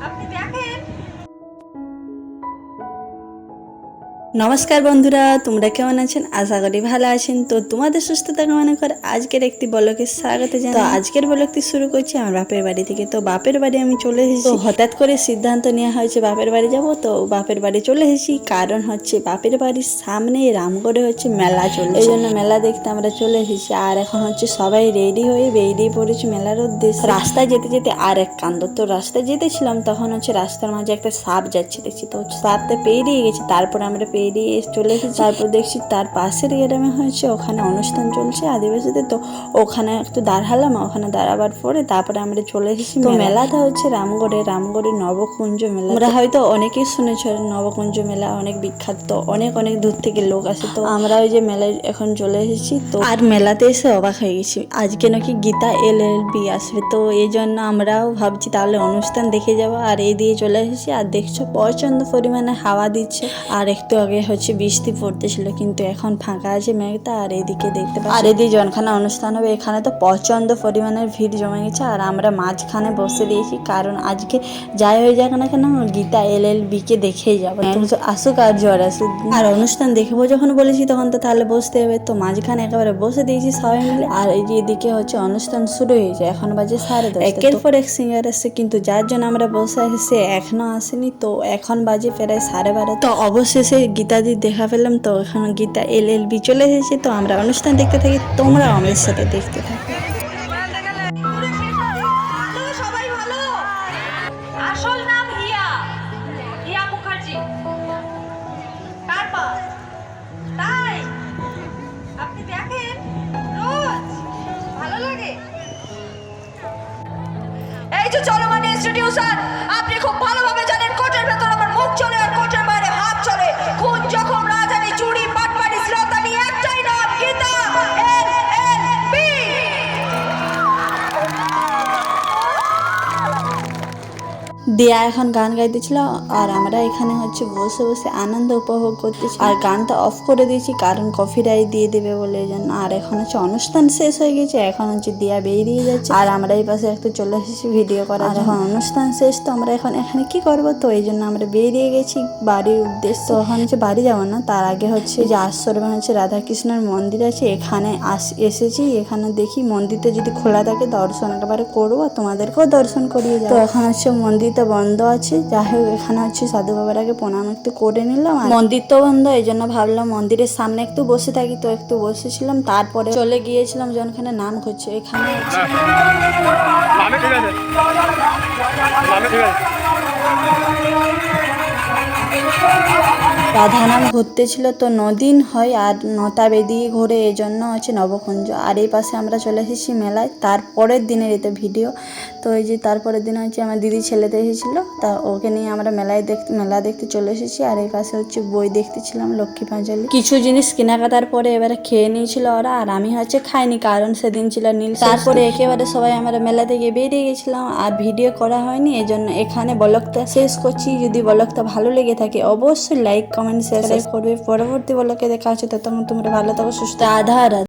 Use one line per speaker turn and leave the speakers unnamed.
আপনি দেখেন
নমস্কার বন্ধুরা, তোমরা কেমন আছেন? আশা করি ভালো আছেন। তো তোমাদের সুস্থতা কামনা করে আজকের একটি বলকে স্বাগত জানাই। তো আজকের বলকটি শুরু করছি আমার বাপের বাড়ি থেকে। তো বাপের বাড়ি আমি চলে এসেছি। হঠাৎ করে সিদ্ধান্ত নেওয়া হয়েছে বাপের বাড়ি যাব। তো বাপের বাড়ি চলে এসেছি। কারণ হচ্ছে বাপের বাড়ির সামনে রামগড়ে হচ্ছে মেলা চলছে। এই জন্য মেলা দেখতে আমরা চলে এসেছি। আর এখন হচ্ছে সবাই রেডি হয়ে বেরিয়ে পড়েছি মেলার উদ্দেশ্যে। রাস্তায় যেতে যেতে আর এক কাণ্ড। তো রাস্তায় যেতেছিলাম, তখন হচ্ছে রাস্তার মাঝে একটা সাপ যাচ্ছে দেখছি। তো সাপটা পেরিয়ে গেছে। তারপর আমরা পেরিয়ে চলে এসেছি। তারপর দেখছি তার পাশের গ্রামে হয়েছে ওখানে অনুষ্ঠান চলছে আদিবাসীদের। তো ওখানে একটু দাঁড়ালাম ওখানে দাঁড়াবার পরে তারপরে আমরা চলে এসেছি তো মেলাটা হচ্ছে রামগড়ে রামগড়ে নবকুঞ্জ মেলা। আমরা হয়তো অনেকেই শুনেছ নবকুঞ্জ মেলা অনেক বিখ্যাত অনেক অনেক দূর থেকে লোক আসে। তো আমরা ওই যে মেলায় এখন চলে এসেছি তো আর মেলাতে এসে অবাক হয়ে গেছি। আজকে নাকি গীতা এল এল বি আসবে তো এই জন্য আমরাও ভাবছি তাহলে অনুষ্ঠান দেখে যাব। আর এই দিয়ে চলে এসেছি আর দেখছ প্রচণ্ড পরিমাণে হাওয়া দিচ্ছে। আর একটু আগে হচ্ছে বৃষ্টি পড়তেছিল কিন্তু এখন ফাঁকা আছে মেঘটা আর এদিকে দেখতে পাচ্ছি আর এদিকে জনখানা অনুষ্ঠান হবে এখানে তো প্রচণ্ড পরিমাণের ভিড় জমে গেছে আর আমরা মাঝখানে বসে দিয়েছি কারণ আজকে যাই হয়ে যাক না কেন গীতা এল এল বি কে দেখেই যাব। তুমি আসুক আর জ্বর আসুক আর অনুষ্ঠান দেখব যখন বলেছি তখন তো তাহলে বসতে হবে তো মাঝখানে একেবারে বসে দিয়েছি সবাই মিলে আর এই যে এদিকে হচ্ছে অনুষ্ঠান শুরু হয়েছে এখন বাজে সাড়ে দশ একের পর এক সিঙ্গার আসছে কিন্তু যার জন্য আমরা বসে আছি সে এখনও আসেনি তো এখন বাজে প্রায় সাড়ে বারো তো অবশেষে গীতাদি দেখা পেলাম, তো এখন গীতা এল এল বি চলে এসেছে, তো আমরা অনুষ্ঠান দেখতে থাকি তোমরা আমাদের সাথে দেখতে থাকো।
তো সবাই ভালো
দিয়া এখন গান গাইতেছিল আর আমরা এখানে হচ্ছে বসে বসে আনন্দ উপভোগ করতেছি। আর গানটা অফ করে দিয়েছি কারণ কফি কফিরাই দিয়ে দেবে বলে জন্য। আর এখন হচ্ছে অনুষ্ঠান শেষ হয়ে গেছে এখন হচ্ছে দিয়া বেরিয়ে যাচ্ছে। আর আমরা এই পাশে একটু চলে এসেছি ভিডিও করার আর এখন অনুষ্ঠান শেষ তো আমরা এখন এখানে কি করব? তো এই জন্য আমরা বেরিয়ে গেছি বাড়ির উদ্দেশ্য। তো এখন হচ্ছে বাড়ি যাব না তার আগে হচ্ছে যে আশ্রমে হচ্ছে রাধাকৃষ্ণের মন্দির আছে এখানে আস এসেছি। এখানে দেখি মন্দিরটা যদি খোলা থাকে দর্শন একেবারে করব তোমাদেরকেও দর্শন করিয়ে যাব। তো এখন হচ্ছে মন্দিরটা বন্ধ আছে যাই হোক এখানে হচ্ছে সাধু বাবার আগে প্রণাম একটু করে নিলাম আর মন্দির তো বন্ধ এই জন্য ভাবলাম মন্দিরের সামনে একটু বসে থাকি তো একটু বসেছিলাম তারপরে চলে গিয়েছিলাম যখনখানে নাম করছে এখানে রাধানাম ঘুরতে ছিল তো নদিন হয় আর নটা বেদিয়ে ঘুরে এই জন্য হচ্ছে নবকুঞ্জ। আর এই পাশে আমরা চলে এসেছি মেলায়। তারপরের দিনের এতে ভিডিও। তো এই যে তারপরের দিন হচ্ছে আমার দিদি ছেলেতে এসেছিল। তা ওকে নিয়ে আমরা মেলায় দেখতে মেলা দেখতে চলে এসেছি। আর এই পাশে হচ্ছে বই দেখতেছিলাম লক্ষ্মী পাঁচালি। কিছু জিনিস কেনাকাটার পরে এবারে খেয়ে নিয়েছিল ওরা। আর আমি হচ্ছে খাইনি, কারণ সেদিন ছিল নীল তারপরে একেবারে সবাই আমরা মেলা থেকে বেরিয়ে গেছিলাম। আর ভিডিও করা হয়নি এই জন্য এখানে বলকটা শেষ করছি। যদি বলকটা ভালো লেগে থাকে, অবশ্যই লাইক কমেন্ট শেয়ার করবে। পরবর্তী বলকে দেখা হচ্ছে ততক্ষণ তোমরা ভালো থাকো সুস্থ আধার